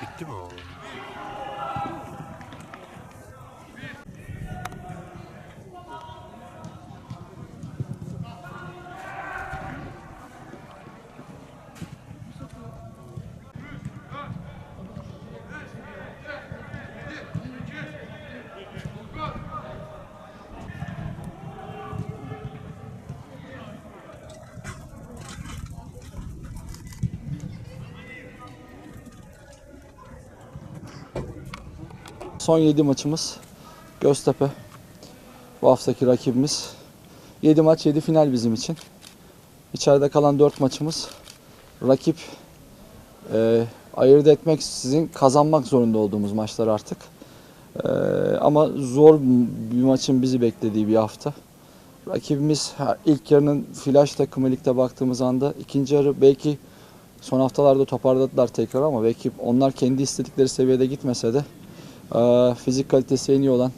Bitti mi o? Son 7 maçımız Göztepe. Bu haftaki rakibimiz. 7 maç 7 final bizim için. İçeride kalan 4 maçımız rakip e, ayırt etmek sizin kazanmak zorunda olduğumuz maçlar artık. E, ama zor bir maçın bizi beklediği bir hafta. Rakibimiz ilk yarının flash takımı ligde baktığımız anda ikinci yarı belki son haftalarda toparladılar tekrar ama belki onlar kendi istedikleri seviyede gitmese de fizik kalitesi en iyi olan,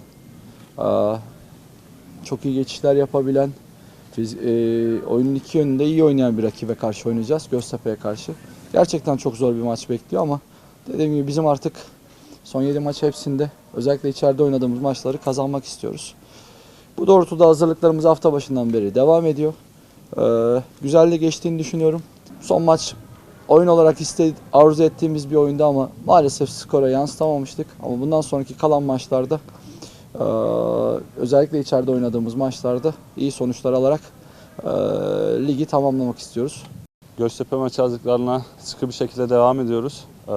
çok iyi geçişler yapabilen, ee, oyunun iki yönünde iyi oynayan bir rakibe karşı oynayacağız. Göztepe'ye karşı. Gerçekten çok zor bir maç bekliyor ama dediğim gibi bizim artık son 7 maç hepsinde özellikle içeride oynadığımız maçları kazanmak istiyoruz. Bu doğrultuda hazırlıklarımız hafta başından beri devam ediyor. Ee, güzel de geçtiğini düşünüyorum. Son maç oyun olarak iste, arzu ettiğimiz bir oyundu ama maalesef skora yansıtamamıştık. Ama bundan sonraki kalan maçlarda eee, özellikle içeride oynadığımız maçlarda iyi sonuçlar alarak eee, ligi tamamlamak istiyoruz. Göztepe maçı hazırlıklarına sıkı bir şekilde devam ediyoruz. Ee,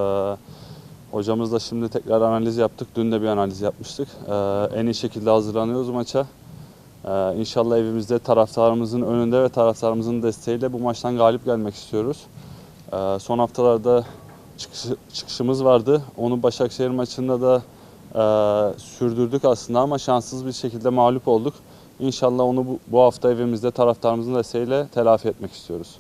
hocamızla şimdi tekrar analiz yaptık. Dün de bir analiz yapmıştık. Ee, en iyi şekilde hazırlanıyoruz maça. Ee, inşallah evimizde taraftarımızın önünde ve taraftarımızın desteğiyle bu maçtan galip gelmek istiyoruz. Ee, son haftalarda çıkışı- çıkışımız vardı. Onu Başakşehir maçında da e, sürdürdük aslında ama şanssız bir şekilde mağlup olduk. İnşallah onu bu, bu hafta evimizde taraftarımızın desteğiyle telafi etmek istiyoruz.